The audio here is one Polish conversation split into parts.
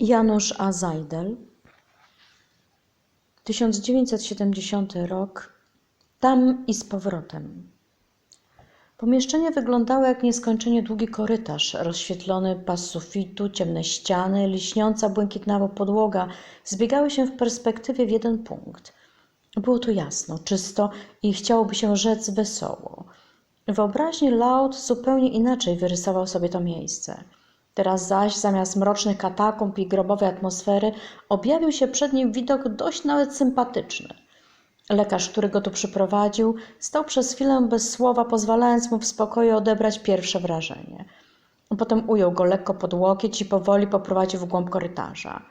Janusz A. Zajdel, 1970 rok, tam i z powrotem. Pomieszczenie wyglądało jak nieskończenie długi korytarz, rozświetlony pas sufitu, ciemne ściany, liśniąca błękitnawo podłoga zbiegały się w perspektywie w jeden punkt. Było tu jasno, czysto i chciałoby się rzec wesoło. Wyobraźni Laud zupełnie inaczej wyrysował sobie to miejsce. Teraz zaś zamiast mrocznych katakumb i grobowej atmosfery objawił się przed nim widok dość nawet sympatyczny. Lekarz, który go tu przyprowadził, stał przez chwilę bez słowa, pozwalając mu w spokoju odebrać pierwsze wrażenie. Potem ujął go lekko pod łokieć i powoli poprowadził w głąb korytarza.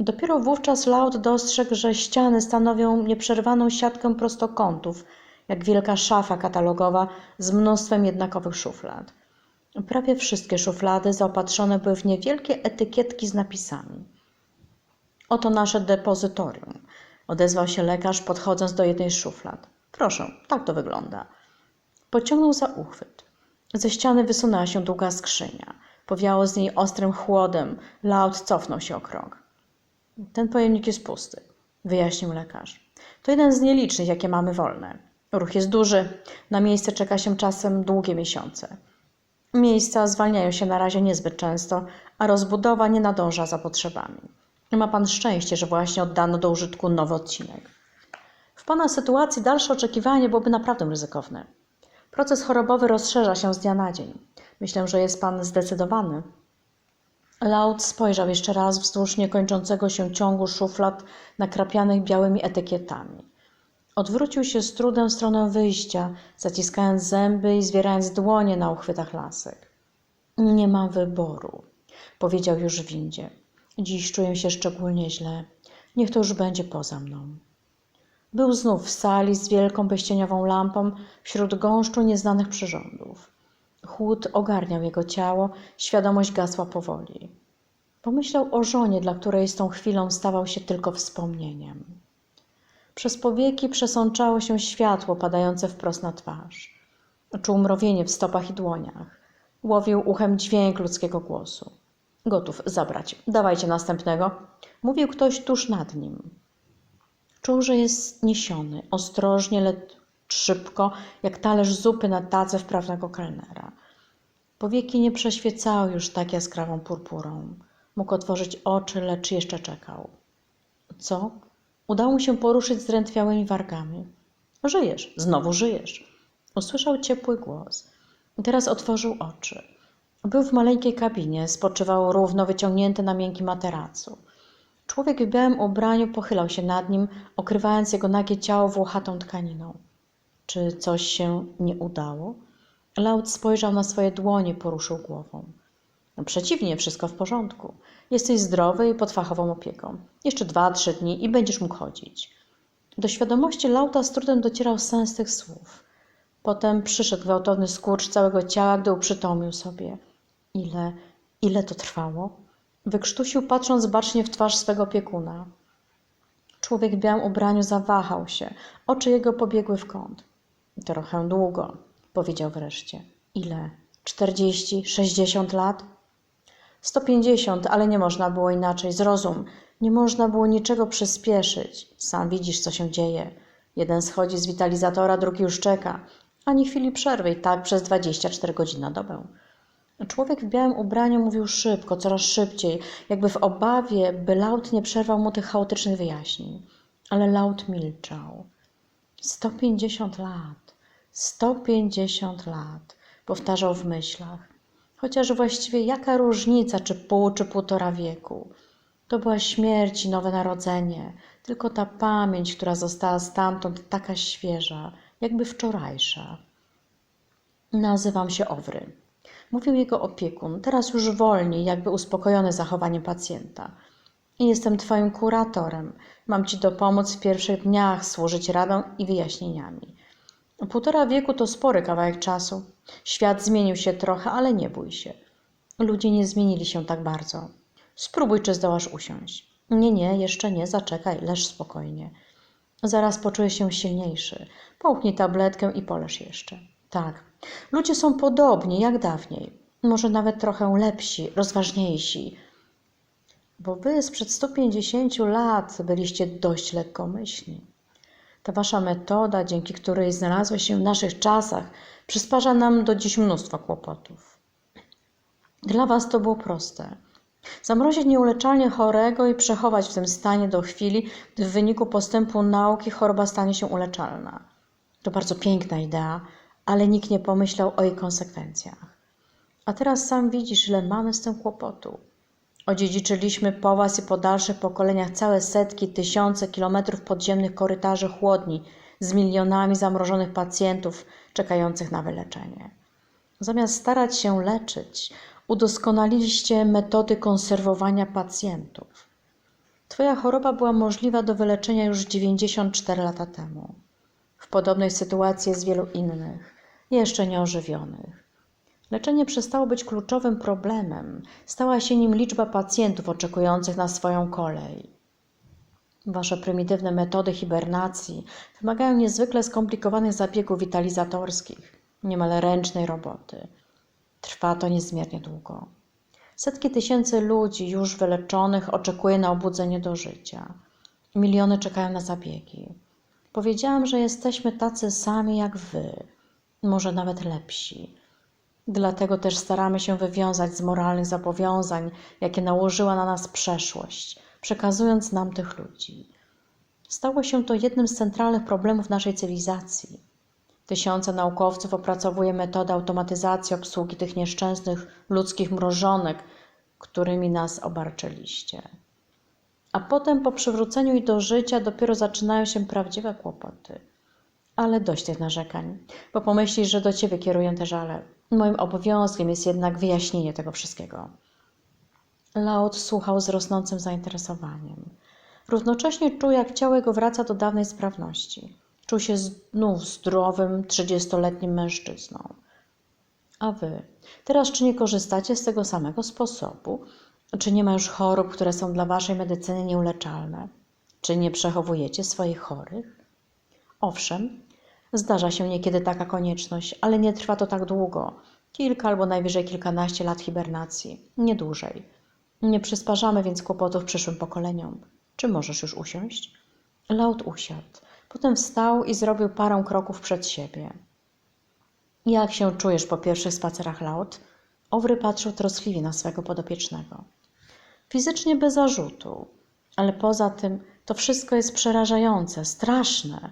Dopiero wówczas Laud dostrzegł, że ściany stanowią nieprzerwaną siatkę prostokątów, jak wielka szafa katalogowa z mnóstwem jednakowych szuflad. Prawie wszystkie szuflady zaopatrzone były w niewielkie etykietki z napisami. Oto nasze depozytorium, odezwał się lekarz, podchodząc do jednej z szuflad. Proszę, tak to wygląda. Pociągnął za uchwyt. Ze ściany wysunęła się długa skrzynia. Powiało z niej ostrym chłodem. Laud cofnął się o krok. Ten pojemnik jest pusty, wyjaśnił lekarz. To jeden z nielicznych, jakie mamy wolne. Ruch jest duży, na miejsce czeka się czasem długie miesiące. Miejsca zwalniają się na razie niezbyt często, a rozbudowa nie nadąża za potrzebami. Ma pan szczęście, że właśnie oddano do użytku nowy odcinek. W pana sytuacji dalsze oczekiwanie byłoby naprawdę ryzykowne. Proces chorobowy rozszerza się z dnia na dzień. Myślę, że jest pan zdecydowany. Laud spojrzał jeszcze raz wzdłuż niekończącego się ciągu szuflad nakrapianych białymi etykietami. Odwrócił się z trudem w stronę wyjścia, zaciskając zęby i zwierając dłonie na uchwytach lasek. Nie mam wyboru, powiedział już w windzie. Dziś czuję się szczególnie źle. Niech to już będzie poza mną. Był znów w sali z wielką bezcieniową lampą wśród gąszczu nieznanych przyrządów. Chłód ogarniał jego ciało, świadomość gasła powoli. Pomyślał o żonie, dla której z tą chwilą stawał się tylko wspomnieniem. Przez powieki przesączało się światło padające wprost na twarz. Czuł mrowienie w stopach i dłoniach. Łowił uchem dźwięk ludzkiego głosu. Gotów, zabrać. Dawajcie następnego. Mówił ktoś tuż nad nim. Czuł, że jest niesiony, ostrożnie, lecz szybko, jak talerz zupy na tacę wprawnego kelnera. Powieki nie przeświecały już tak jaskrawą purpurą. Mógł otworzyć oczy, lecz jeszcze czekał. Co? Udało mu się poruszyć zdrętwiałymi wargami. Żyjesz, znowu żyjesz. Usłyszał ciepły głos. Teraz otworzył oczy. Był w maleńkiej kabinie, spoczywał równo wyciągnięty na miękkim materacu. Człowiek w białym ubraniu pochylał się nad nim, okrywając jego nagie ciało włochatą tkaniną. Czy coś się nie udało? Laud spojrzał na swoje dłonie, poruszył głową. Przeciwnie, wszystko w porządku. Jesteś zdrowy i pod fachową opieką. Jeszcze dwa, trzy dni i będziesz mógł chodzić. Do świadomości Lauta z trudem docierał sens tych słów. Potem przyszedł gwałtowny skurcz całego ciała, gdy uprzytomnił sobie. Ile, ile to trwało? Wykrztusił, patrząc bacznie w twarz swego opiekuna. Człowiek w białym ubraniu zawahał się. Oczy jego pobiegły w kąt. Trochę długo, powiedział wreszcie. Ile? Czterdzieści, sześćdziesiąt lat? Sto pięćdziesiąt, ale nie można było inaczej. Zrozum, nie można było niczego przyspieszyć. Sam widzisz, co się dzieje. Jeden schodzi z witalizatora, drugi już czeka. Ani chwili przerwy i tak przez dwadzieścia cztery godziny na dobę. Człowiek w białym ubraniu mówił szybko, coraz szybciej, jakby w obawie, by Laut nie przerwał mu tych chaotycznych wyjaśnień. Ale Laut milczał. Sto pięćdziesiąt lat, sto pięćdziesiąt lat, powtarzał w myślach. Chociaż właściwie jaka różnica, czy pół, czy półtora wieku. To była śmierć i nowe narodzenie, tylko ta pamięć, która została stamtąd taka świeża, jakby wczorajsza. Nazywam się Owry. Mówił jego opiekun, teraz już wolniej, jakby uspokojony zachowaniem pacjenta. Jestem twoim kuratorem. Mam ci dopomóc w pierwszych dniach, służyć radą i wyjaśnieniami. Półtora wieku to spory kawałek czasu. Świat zmienił się trochę, ale nie bój się. Ludzie nie zmienili się tak bardzo. Spróbuj, czy zdołasz usiąść. Nie, nie, jeszcze nie, zaczekaj, leż spokojnie. Zaraz poczujesz się silniejszy. Połknij tabletkę i poleż jeszcze. Tak, ludzie są podobni jak dawniej. Może nawet trochę lepsi, rozważniejsi. bo wy sprzed 150 lat byliście dość lekkomyślni. Ta wasza metoda, dzięki której znalazłeś się w naszych czasach, przysparza nam do dziś mnóstwo kłopotów. Dla was to było proste. Zamrozić nieuleczalnie chorego i przechować w tym stanie do chwili, gdy w wyniku postępu nauki choroba stanie się uleczalna. To bardzo piękna idea, ale nikt nie pomyślał o jej konsekwencjach. A teraz sam widzisz, ile mamy z tym kłopotu. Odziedziczyliśmy po was i po dalszych pokoleniach całe setki, tysiące kilometrów podziemnych korytarzy chłodni z milionami zamrożonych pacjentów czekających na wyleczenie. Zamiast starać się leczyć, udoskonaliliście metody konserwowania pacjentów. Twoja choroba była możliwa do wyleczenia już 94 lata temu. W podobnej sytuacji jest wielu innych, jeszcze nieożywionych. Leczenie przestało być kluczowym problemem, stała się nim liczba pacjentów oczekujących na swoją kolej. Wasze prymitywne metody hibernacji wymagają niezwykle skomplikowanych zabiegów witalizatorskich, niemal ręcznej roboty. Trwa to niezmiernie długo. Setki tysięcy ludzi już wyleczonych oczekuje na obudzenie do życia. Miliony czekają na zabiegi. Powiedziałam, że jesteśmy tacy sami jak wy, może nawet lepsi. Dlatego też staramy się wywiązać z moralnych zobowiązań, jakie nałożyła na nas przeszłość, przekazując nam tych ludzi. Stało się to jednym z centralnych problemów naszej cywilizacji. Tysiące naukowców opracowuje metody automatyzacji obsługi tych nieszczęsnych ludzkich mrożonek, którymi nas obarczyliście. A potem po przywróceniu ich do życia dopiero zaczynają się prawdziwe kłopoty. Ale dość tych narzekań, bo pomyślisz, że do ciebie kieruję te żale. Moim obowiązkiem jest jednak wyjaśnienie tego wszystkiego. Laot słuchał z rosnącym zainteresowaniem. Równocześnie czuł, jak ciało jego wraca do dawnej sprawności. Czuł się znów zdrowym, trzydziestoletnim mężczyzną. A wy, teraz czy nie korzystacie z tego samego sposobu? Czy nie ma już chorób, które są dla waszej medycyny nieuleczalne? Czy nie przechowujecie swoich chorych? Owszem, zdarza się niekiedy taka konieczność, ale nie trwa to tak długo. Kilka albo najwyżej kilkanaście lat hibernacji, nie dłużej. Nie przysparzamy więc kłopotów przyszłym pokoleniom. Czy możesz już usiąść? Laut usiadł. Potem wstał i zrobił parę kroków przed siebie. Jak się czujesz po pierwszych spacerach, Laut? Owry patrzył troskliwie na swego podopiecznego. Fizycznie bez zarzutu, ale poza tym to wszystko jest przerażające, straszne.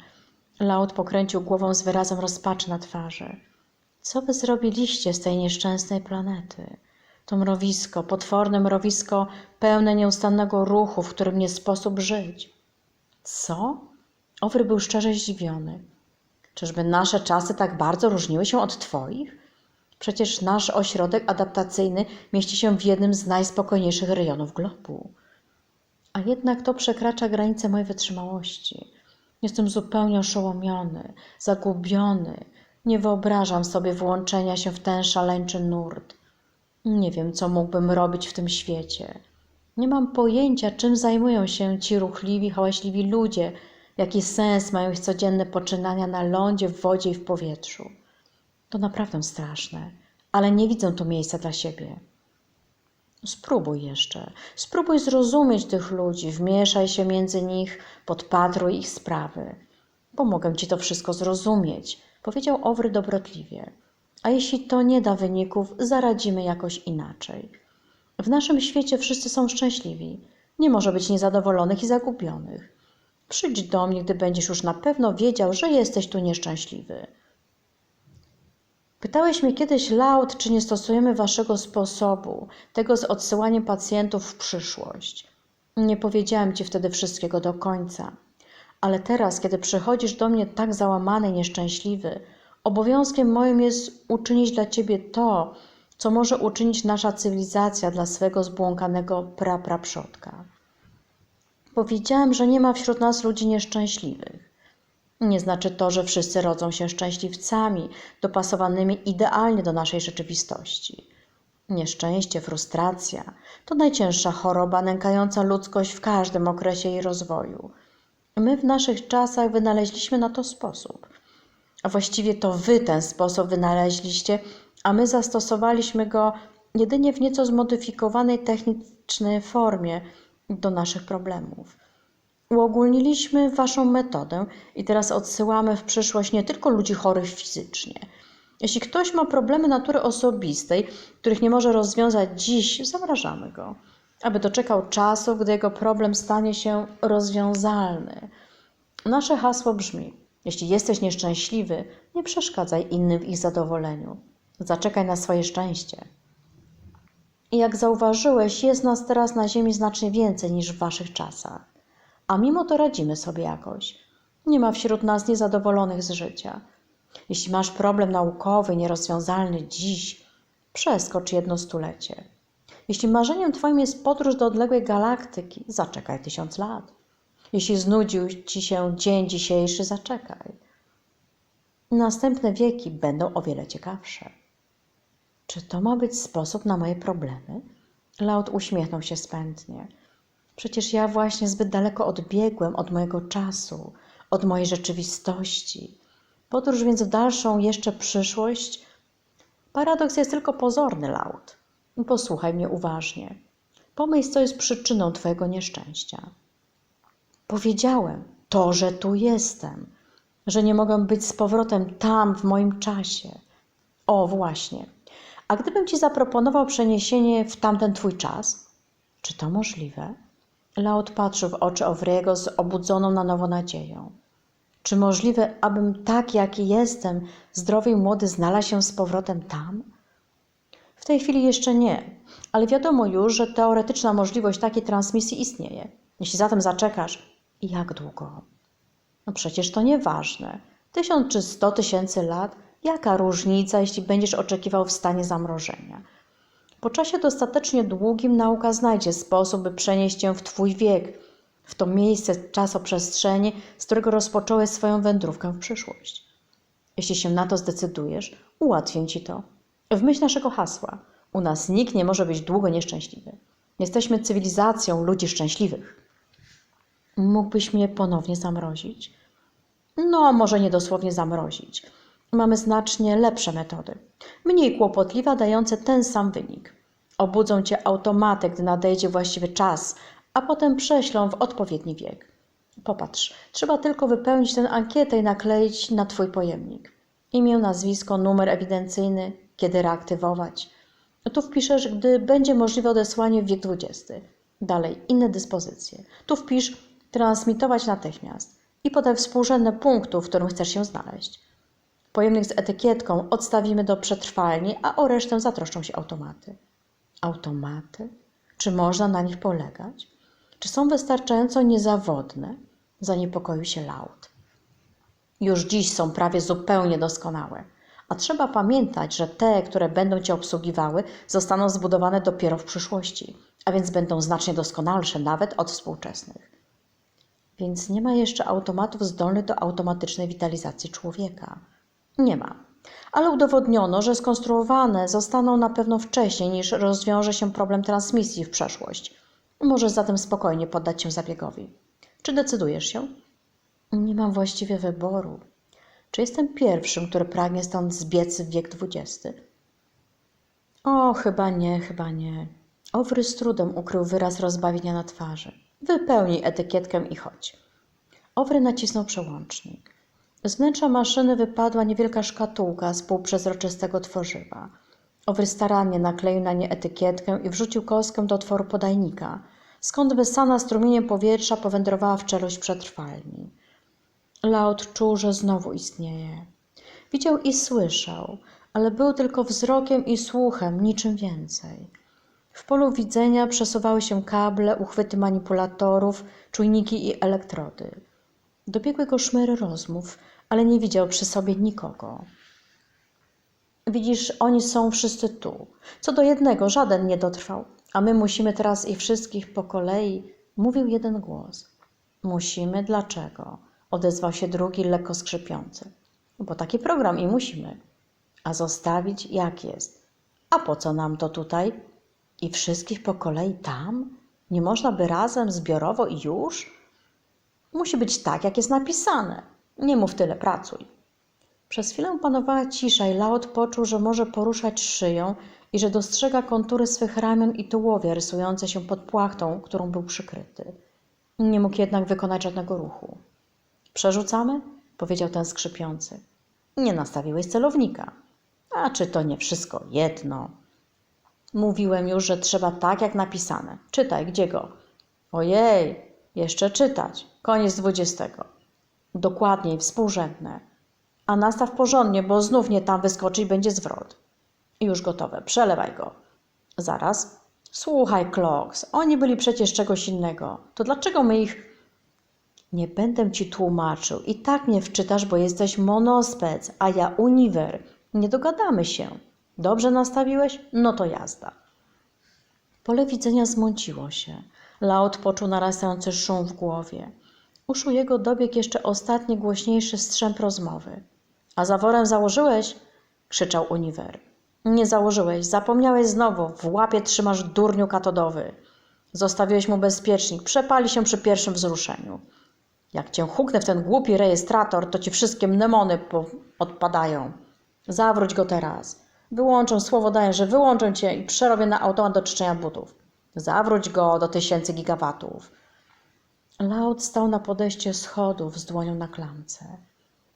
Laut pokręcił głową z wyrazem rozpaczy na twarzy. Co wy zrobiliście z tej nieszczęsnej planety? To mrowisko, potworne mrowisko, pełne nieustannego ruchu, w którym nie sposób żyć. Co? Owry był szczerze zdziwiony. Czyżby nasze czasy tak bardzo różniły się od twoich? Przecież nasz ośrodek adaptacyjny mieści się w jednym z najspokojniejszych rejonów globu. A jednak to przekracza granice mojej wytrzymałości. Jestem zupełnie oszołomiony, zagubiony. Nie wyobrażam sobie włączenia się w ten szaleńczy nurt. Nie wiem, co mógłbym robić w tym świecie. Nie mam pojęcia, czym zajmują się ci ruchliwi, hałaśliwi ludzie, jaki sens mają ich codzienne poczynania na lądzie, w wodzie i w powietrzu. To naprawdę straszne, ale nie widzę tu miejsca dla siebie. Spróbuj jeszcze, spróbuj zrozumieć tych ludzi, wmieszaj się między nich, podpatruj ich sprawy. Pomogę ci to wszystko zrozumieć, powiedział Owry dobrotliwie. A jeśli to nie da wyników, zaradzimy jakoś inaczej. W naszym świecie wszyscy są szczęśliwi. Nie może być niezadowolonych i zagubionych. Przyjdź do mnie, gdy będziesz już na pewno wiedział, że jesteś tu nieszczęśliwy. Pytałeś mnie kiedyś, Laut, czy nie stosujemy waszego sposobu, tego z odsyłaniem pacjentów w przyszłość. Nie powiedziałem ci wtedy wszystkiego do końca. Ale teraz, kiedy przychodzisz do mnie tak załamany i nieszczęśliwy, obowiązkiem moim jest uczynić dla ciebie to, co może uczynić nasza cywilizacja dla swego zbłąkanego prapraprzodka. Powiedziałem, że nie ma wśród nas ludzi nieszczęśliwych. Nie znaczy to, że wszyscy rodzą się szczęśliwcami, dopasowanymi idealnie do naszej rzeczywistości. Nieszczęście, frustracja to najcięższa choroba nękająca ludzkość w każdym okresie jej rozwoju. My w naszych czasach wynaleźliśmy na to sposób. A właściwie to wy ten sposób wynaleźliście, a my zastosowaliśmy go jedynie w nieco zmodyfikowanej technicznej formie do naszych problemów. Uogólniliśmy Waszą metodę i teraz odsyłamy w przyszłość nie tylko ludzi chorych fizycznie. Jeśli ktoś ma problemy natury osobistej, których nie może rozwiązać dziś, zamrażamy go, aby doczekał czasu, gdy jego problem stanie się rozwiązalny. Nasze hasło brzmi: Jeśli jesteś nieszczęśliwy, nie przeszkadzaj innym w ich zadowoleniu. Zaczekaj na swoje szczęście. I jak zauważyłeś, jest nas teraz na Ziemi znacznie więcej niż w waszych czasach. A mimo to radzimy sobie jakoś. Nie ma wśród nas niezadowolonych z życia. Jeśli masz problem naukowy, nierozwiązalny dziś, przeskocz jedno stulecie. Jeśli marzeniem Twoim jest podróż do odległej galaktyki, zaczekaj tysiąc lat. Jeśli znudził Ci się dzień dzisiejszy, zaczekaj. Następne wieki będą o wiele ciekawsze. Czy to ma być sposób na moje problemy? Laud uśmiechnął się spętnie. Przecież ja właśnie zbyt daleko odbiegłem od mojego czasu, od mojej rzeczywistości. Podróż więc w dalszą jeszcze przyszłość. Paradoks jest tylko pozorny, Laud. Posłuchaj mnie uważnie. Pomyśl, co jest przyczyną Twojego nieszczęścia. Powiedziałem to, że tu jestem, że nie mogę być z powrotem tam w moim czasie. O, właśnie. A gdybym Ci zaproponował przeniesienie w tamten Twój czas, czy to możliwe? Laud patrzył w oczy Owriego z obudzoną na nowo nadzieją. Czy możliwe, abym tak, jaki jestem, zdrowy i młody, znalazł się z powrotem tam? W tej chwili jeszcze nie, ale wiadomo już, że teoretyczna możliwość takiej transmisji istnieje. Jeśli zatem zaczekasz, jak długo? No przecież to nieważne. Tysiąc czy sto tysięcy lat, jaka różnica, jeśli będziesz oczekiwał w stanie zamrożenia? Po czasie dostatecznie długim nauka znajdzie sposób, by przenieść cię w Twój wiek, w to miejsce czasoprzestrzeni, z którego rozpocząłeś swoją wędrówkę w przyszłość. Jeśli się na to zdecydujesz, ułatwię Ci to. W myśl naszego hasła, u nas nikt nie może być długo nieszczęśliwy. Jesteśmy cywilizacją ludzi szczęśliwych. Mógłbyś mnie ponownie zamrozić? No, może nie dosłownie zamrozić. Mamy znacznie lepsze metody. Mniej kłopotliwe, dające ten sam wynik. Obudzą cię automaty, gdy nadejdzie właściwy czas, a potem prześlą w odpowiedni wiek. Popatrz, trzeba tylko wypełnić tę ankietę i nakleić na twój pojemnik. Imię, nazwisko, numer ewidencyjny, kiedy reaktywować. Tu wpiszesz, gdy będzie możliwe odesłanie w wiek XX. Dalej, inne dyspozycje. Tu wpisz transmitować natychmiast i podaj współrzędne punktów, w którym chcesz się znaleźć. Pojemnik z etykietką odstawimy do przetrwalni, a o resztę zatroszczą się automaty. Automaty? Czy można na nich polegać? Czy są wystarczająco niezawodne? Zaniepokoił się Laud. Już dziś są prawie zupełnie doskonałe. A trzeba pamiętać, że te, które będą Cię obsługiwały, zostaną zbudowane dopiero w przyszłości, a więc będą znacznie doskonalsze nawet od współczesnych. Więc nie ma jeszcze automatów zdolnych do automatycznej witalizacji człowieka. Nie ma. Ale udowodniono, że skonstruowane zostaną na pewno wcześniej niż rozwiąże się problem transmisji w przeszłość. Możesz zatem spokojnie poddać się zabiegowi. Czy decydujesz się? Nie mam właściwie wyboru. Czy jestem pierwszym, który pragnie stąd zbiec w wiek dwudziesty? O, chyba nie, chyba nie. Owry z trudem ukrył wyraz rozbawienia na twarzy. Wypełnij etykietkę i chodź. Owry nacisnął przełącznik. Z wnętrza maszyny wypadła niewielka szkatułka z półprzezroczystego tworzywa. Owry starannie nakleił na nie etykietkę i wrzucił kostkę do otworu podajnika, skąd wysana strumieniem powietrza powędrowała w czeluść przetrwalni. Laud czuł, że znowu istnieje. Widział i słyszał, ale był tylko wzrokiem i słuchem, niczym więcej. W polu widzenia przesuwały się kable, uchwyty manipulatorów, czujniki i elektrody. Dobiegły go szmery rozmów, ale nie widział przy sobie nikogo. Widzisz, oni są wszyscy tu. Co do jednego, żaden nie dotrwał, a my musimy teraz ich wszystkich po kolei, mówił jeden głos. Musimy, dlaczego? Odezwał się drugi, lekko skrzypiący. Bo taki program i musimy. A zostawić jak jest. A po co nam to tutaj? I wszystkich po kolei tam? Nie można by razem, zbiorowo i już? Musi być tak, jak jest napisane. Nie mów tyle, pracuj. Przez chwilę panowała cisza i Laot poczuł, że może poruszać szyją i że dostrzega kontury swych ramion i tułowia rysujące się pod płachtą, którą był przykryty. Nie mógł jednak wykonać żadnego ruchu. Przerzucamy? powiedział ten skrzypiący. Nie nastawiłeś celownika. A czy to nie wszystko jedno? Mówiłem już, że trzeba tak jak napisane. Czytaj, gdzie go? Ojej, jeszcze czytać. Koniec dwudziestego. Dokładniej, współrzędne. A nastaw porządnie, bo znów nie tam wyskoczy i będzie zwrot. Już gotowe, przelewaj go. Zaraz. Słuchaj, Kloks, oni byli przecież czegoś innego. To dlaczego my ich... Nie będę ci tłumaczył. I tak mnie wczytasz, bo jesteś monospec, a ja uniwer. Nie dogadamy się. Dobrze nastawiłeś? No to jazda. Pole widzenia zmąciło się. Laut poczuł narastający szum w głowie. Uszu jego dobiegł jeszcze ostatni głośniejszy strzęp rozmowy. A zaworem założyłeś? krzyczał Uniwer. Nie założyłeś, zapomniałeś znowu. W łapie trzymasz durniu katodowy. Zostawiłeś mu bezpiecznik, przepali się przy pierwszym wzruszeniu. Jak cię huknę w ten głupi rejestrator, to ci wszystkie mnemony odpadają. Zawróć go teraz. Wyłączę, słowo daję, że wyłączę cię i przerobię na automat do czyszczenia butów. Zawróć go do tysięcy gigawatów. Laut stał na podejście schodów z dłonią na klamce.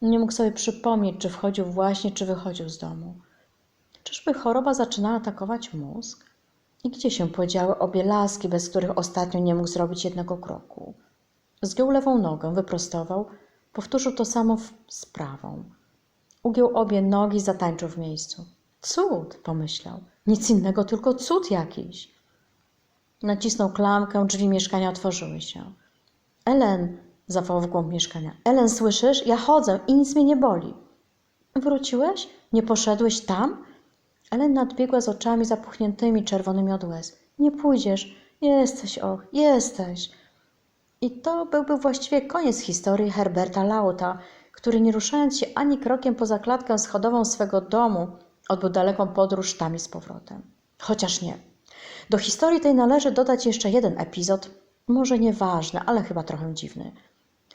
Nie mógł sobie przypomnieć, czy wchodził właśnie, czy wychodził z domu. Czyżby choroba zaczynała atakować mózg? I gdzie się podziały obie laski, bez których ostatnio nie mógł zrobić jednego kroku? Zgiął lewą nogę, wyprostował, powtórzył to samo z prawą. Ugiął obie nogi, zatańczył w miejscu. Cud, pomyślał. Nic innego, tylko cud jakiś. Nacisnął klamkę, drzwi mieszkania otworzyły się. Ellen, zawołał w głąb mieszkania. Ellen, słyszysz? Ja chodzę i nic mnie nie boli. Wróciłeś? Nie poszedłeś tam? Ellen nadbiegła z oczami zapuchniętymi czerwonymi od łez. Nie pójdziesz. Jesteś, och, jesteś. I to byłby właściwie koniec historii Herberta Lauta, który nie ruszając się ani krokiem poza klatkę schodową swego domu, odbył daleką podróż tam i z powrotem. Chociaż nie. Do historii tej należy dodać jeszcze jeden epizod, może nieważny, ale chyba trochę dziwny.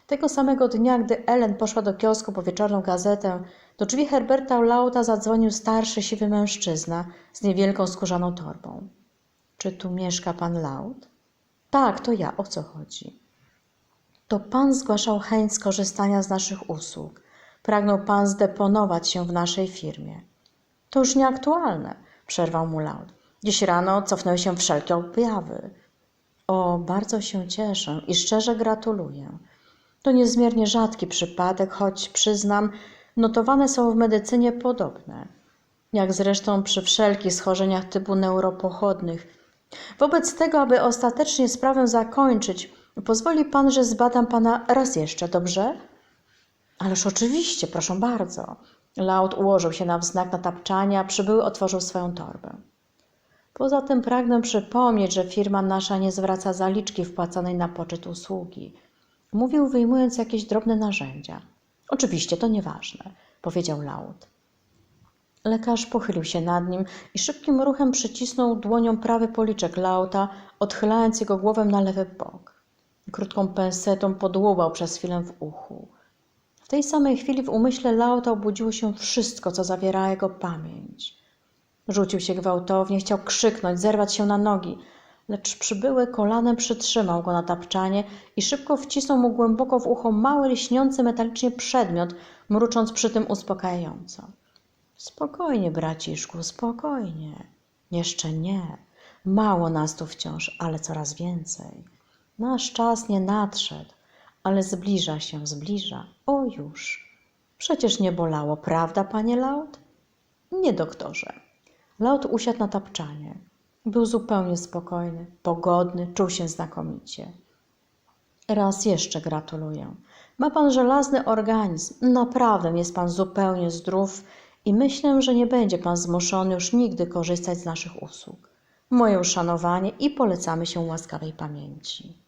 Tego samego dnia, gdy Ellen poszła do kiosku po wieczorną gazetę, do drzwi Herberta Lauta zadzwonił starszy, siwy mężczyzna z niewielką skórzaną torbą. Czy tu mieszka pan Laut? Tak, to ja. O co chodzi? To pan zgłaszał chęć skorzystania z naszych usług. Pragnął pan zdeponować się w naszej firmie. To już nieaktualne, przerwał mu Laud. Dziś rano cofnęły się wszelkie objawy. O, bardzo się cieszę i szczerze gratuluję. To niezmiernie rzadki przypadek, choć przyznam, notowane są w medycynie podobne. Jak zresztą przy wszelkich schorzeniach typu neuropochodnych. Wobec tego, aby ostatecznie sprawę zakończyć, pozwoli pan, że zbadam pana raz jeszcze, dobrze? Ależ oczywiście, proszę bardzo. Laut ułożył się na wznak natapczania, przybyły otworzył swoją torbę. Poza tym pragnę przypomnieć, że firma nasza nie zwraca zaliczki wpłaconej na poczet usługi. Mówił, wyjmując jakieś drobne narzędzia. Oczywiście, to nieważne, powiedział Laut. Lekarz pochylił się nad nim i szybkim ruchem przycisnął dłonią prawy policzek Lauta, odchylając jego głowę na lewy bok. Krótką pensetą podłubał przez chwilę w uchu. W tej samej chwili w umyśle Lauta obudziło się wszystko, co zawiera jego pamięć. Rzucił się gwałtownie, chciał krzyknąć, zerwać się na nogi, lecz przybyły kolanem przytrzymał go na tapczanie i szybko wcisnął mu głęboko w ucho mały, lśniący metalicznie przedmiot, mrucząc przy tym uspokajająco. Spokojnie, braciszku, spokojnie. Jeszcze nie. Mało nas tu wciąż, ale coraz więcej. Nasz czas nie nadszedł, ale zbliża się, zbliża. O już. Przecież nie bolało, prawda, panie Laut? Nie, doktorze. Laut usiadł na tapczanie. Był zupełnie spokojny, pogodny, czuł się znakomicie. Raz jeszcze gratuluję. Ma pan żelazny organizm. Naprawdę jest pan zupełnie zdrów i myślę, że nie będzie pan zmuszony już nigdy korzystać z naszych usług. Moje uszanowanie i polecamy się łaskawej pamięci.